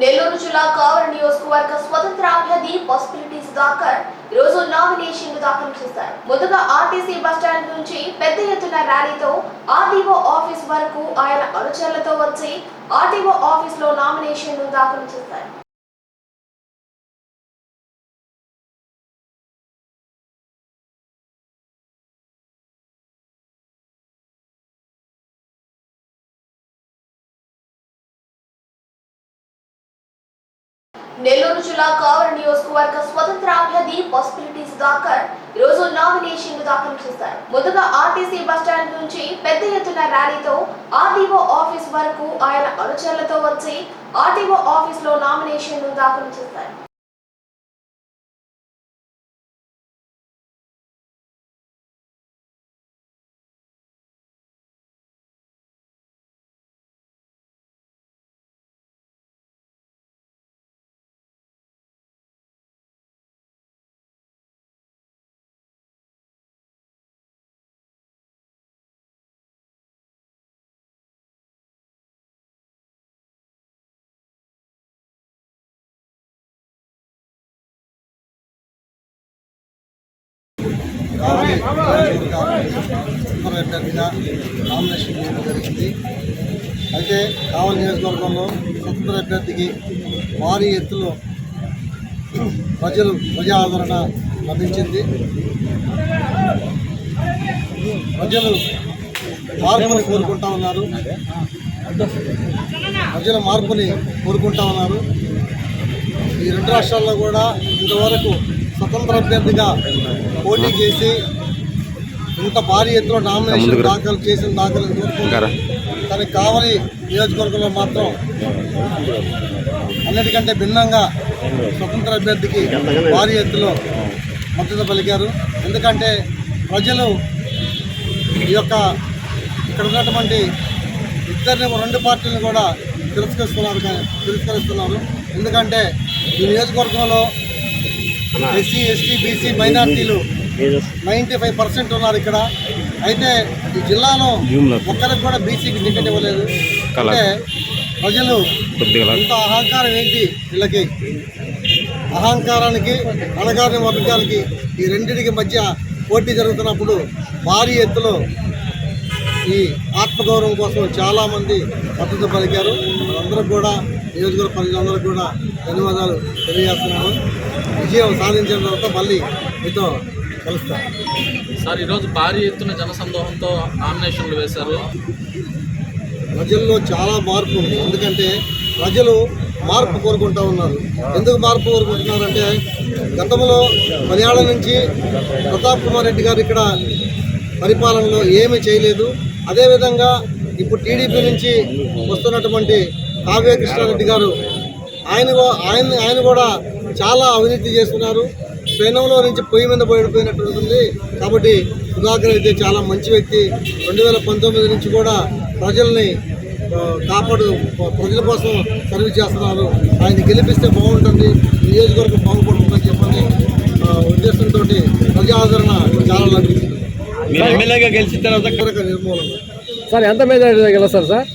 నెల్లూరు జిల్లా కావలి నియోజకవర్గ స్వతంత్ర అభ్యర్థి పాసిబిలిటీ సుధాకర్ ఈ రోజు నామినేషన్ దాఖలు చేశారు. ముందుగా ఆర్టీసీ బస్టాండ్ నుంచి పెద్ద ఎత్తున ర్యాలీతో ఆర్డీఓ ఆఫీస్ వరకు ఆయన అనుచరులతో వచ్చి ఆర్డీఓ ఆఫీస్లో నామినేషన్ దాఖలు చేశారు. నెల్లూరు జిల్లా కావలి నియోజకవర్గ స్వతంత్ర అభ్యర్థి పాసిబిలిటీ సుధాకర్ ఈ రోజు నామినేషన్లు దాఖలు చేశారు. ముందుగా ఆర్టీసీ బస్టాండ్ నుంచి పెద్ద ఎత్తున ర్యాలీతో ఆర్డీఓ ఆఫీస్ వరకు ఆయన అనుచరులతో వచ్చి ఆర్డీఓ ఆఫీస్లో నామినేషన్లు దాఖలు చేశారు. కావలి అభ్యర్థిగా నామినేషన్ చేయడం జరిగింది. అయితే కావలి నియోజకవర్గంలో స్వతంత్ర అభ్యర్థికి భారీ ఎత్తులో ప్రజలు ప్రజా ఆదరణ లభించింది. ప్రజలు మార్పుని కోరుకుంటా ఉన్నారు. ప్రజల మార్పుని కోరుకుంటా ఉన్నారు. ఈ రెండు రాష్ట్రాల్లో కూడా ఇంతవరకు స్వతంత్ర అభ్యర్థిగా పోటీ చేసి ఇంత భారీ ఎత్తున నామినేషన్ దాఖలు చేసిన దాఖలు కానీ కావలి నియోజకవర్గంలో మాత్రం అన్నిటికంటే భిన్నంగా స్వతంత్ర అభ్యర్థికి భారీ ఎత్తులో మద్దతు పలికారు. ఎందుకంటే ప్రజలు ఈ యొక్క ఇక్కడ ఉన్నటువంటి ఇద్దరిని రెండు పార్టీలను కూడా తిరస్కరిస్తున్నారు కానీ తిరస్కరిస్తున్నారు. ఎందుకంటే ఈ నియోజకవర్గంలో ఎస్సీ ఎస్టీ బీసీ మైనార్టీలు నైంటీ ఫైవ్ పర్సెంట్ ఉన్నారు ఇక్కడ. అయితే ఈ జిల్లాలో ఒక్కరికి కూడా బీసీకి టికెట్ ఇవ్వలేదు. అంటే ప్రజలు ఇంత అహంకారం ఏంటి వీళ్ళకి? అహంకారానికి అణగారిన వర్గానికి ఈ రెండింటికి మధ్య పోటీ జరుగుతున్నప్పుడు భారీ ఎత్తులో ఈ ఆత్మగౌరవం కోసం చాలామంది మద్దతు పలికారు. అందరూ కూడా నియోజకవర్గ ప్రజలందరూ కూడా ధన్యవాదాలు తెలియజేస్తున్నాను. విజయం సాధించిన తర్వాత మళ్ళీ మీతో కలుస్తాను. సార్ ఈరోజు భారీ ఎత్తున జనసందోహంతో నామినేషన్లు వేశారు. ప్రజల్లో చాలా మార్పు ఉంది. ఎందుకంటే ప్రజలు మార్పు కోరుకుంటా ఉన్నారు. ఎందుకు మార్పు కోరుకుంటున్నారంటే గతంలో పదేళ్ళ నుంచి ప్రతాప్ కుమార్ రెడ్డి గారు ఇక్కడ పరిపాలనలో ఏమీ చేయలేదు. అదేవిధంగా ఇప్పుడు టీడీపీ నుంచి వస్తున్నటువంటి కావ్య కృష్ణారెడ్డి గారు ఆయన ఆయన ఆయన కూడా చాలా అవినీతి చేస్తున్నారు. పెనంలో నుంచి పొయ్యి మీద పడిపోయినట్టు ఉంటుంది. కాబట్టి సుధాకర్ అయితే చాలా మంచి వ్యక్తి. రెండు వేల పంతొమ్మిది నుంచి కూడా ప్రజల్ని కాపాడు ప్రజల కోసం సర్వీస్ చేస్తున్నారు. ఆయన గెలిపిస్తే బాగుంటుంది. నియోజకవర్గం బాగుపడుతుందని చెప్పని ఉద్దేశంతో ప్రజా ఆదరణ చాలా లభించింది మీరు ఎమ్మెల్యేగా గెలిచిన తర్వాత కనుక నిర్మూలన. సార్ ఎంత మెజారిటీ గెలుస్తారు సార్?